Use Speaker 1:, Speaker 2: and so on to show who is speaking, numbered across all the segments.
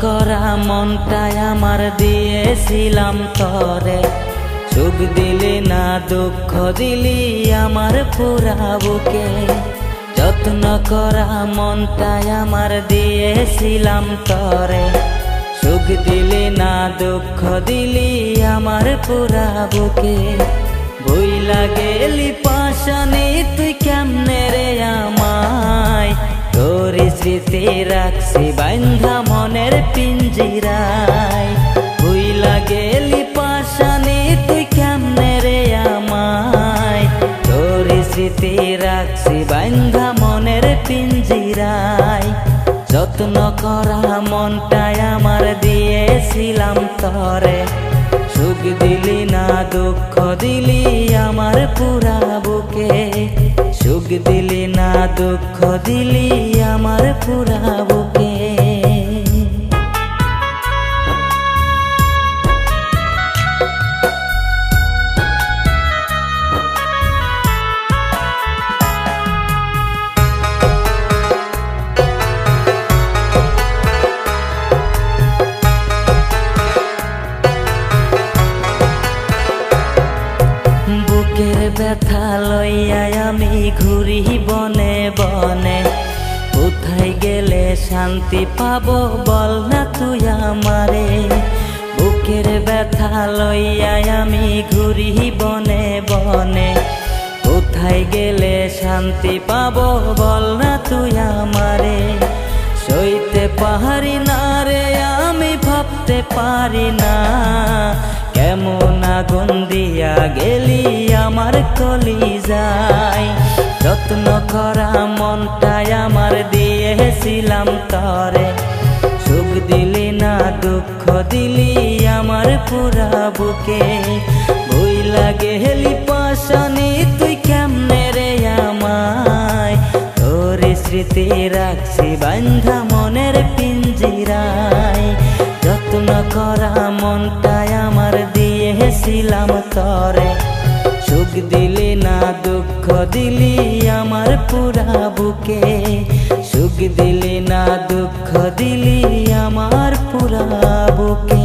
Speaker 1: করা মনটাই আমার দিয়েছিলাম তরে। সুখ দিলি না, দুঃখ দিলি আমার পুরা বুকে। যত্ন করা মনটাই আমার দিয়েছিলাম তরে। সুখ দিলি না, দুঃখ দিলি আমার পুরা বুকে। ভুইলা গেলি পাশানি স্মৃতি রাখছি বান্ধা মনের পিঞ্জিরায়। ভুইলা গেলি পাশানি তুই কেমনে রে আমায়? তোর স্মৃতি রাখছি বান্ধা মনের পিঞ্জিরায়। যত্ন করা মনটাই আমার দিয়েছিলাম তরে। সুখ দিলি না, দুঃখ দিলি আমার পুরা বুকে। সুখ দিলি না দুঃখ দিলি আমার পুরা বুকে বুকের ব্যথা লইয়া ঘুরি বনে বনে কোথায় গেলে শান্তি পাবো বল না তুই আমারে। বুকের ব্যথা লইয়া আমি ঘুরি বনে বনে কোথায় গেলে শান্তি পাবো বল না তুই আমারে। সইতে পাহাড়ি না রে, আমি ভাবতে পারি না। কেমন আগুন দিয়া গেলি আমার কলি যায় যত্ন করা মনটাই আমার দিয়েছিলাম তরে। সুখ দিলি না, দুঃখ দিলি আমার পুরা বুকে। বই লাগে হেলি পাশানি তুই কেমনে রে আমায়? তোর স্মৃতি রাখছি বান্ধা মনের পিঞ্জিরায়। যত্ন করা তরে সুখ দিলে না, দুঃখ দিলি আমার পুরা বুকে। সুখ দিলে না, দুঃখ দিলি আমার পুরা বুকে।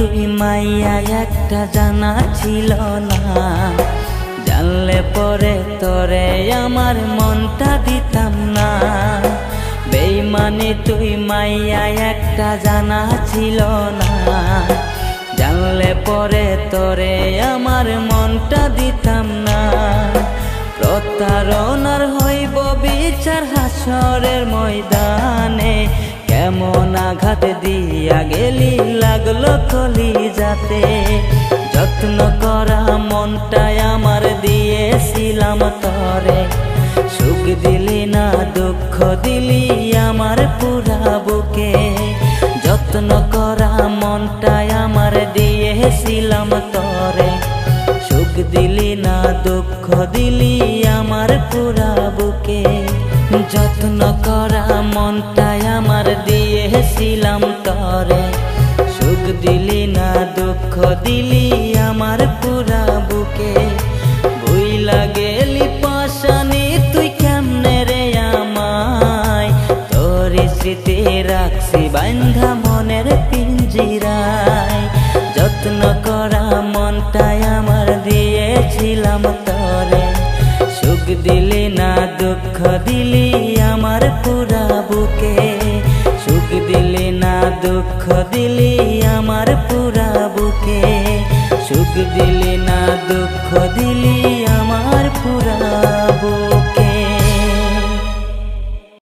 Speaker 1: তুই মাইয়া, একটা জানা ছিল না। জানলে পরে তোরে আমার মনটা দিতাম না। বেইমানি তুই মাইয়া, একটা জানা ছিল না। জানলে পরে তোরে আমার মনটা দিতাম না। প্রতারণার হইব বিচার হাসরের ময়দানে। কেমন আঘাত দিয়া গেলি, লাগল কলি যাতে। যত্ন করা মনটাই আমার দিয়েছিলাম তরে। সুখ দিলি না, দুঃখ দিলি আমার পুরা বুকে। যত্ন করা মনটাই আমার দিয়েছিলাম তরে। সুখ দিলি না, দুঃখ দিলি আমার পুরা বুকে। যত্ন করা মনটাই আমার দিয়েছিলাম তরে। সুখ দিলি না, দুঃখ দিলি আমার পুরা বুকে। ভুইলা গেলি পাশানি, তুই কেমনে রে আমায়? তোর স্মৃতি রাখছি, বান্ধা মনের পিঞ্জিরায়। যত্ন করা মনটাই আমার দিয়েছিলাম তরে। দুঃখ দিলি আমার পুরা বুকে। সুখ দিলি না, দুঃখ দিলি আমার পুরা বুকে। সুখ দিলি না, দুঃখ দিলি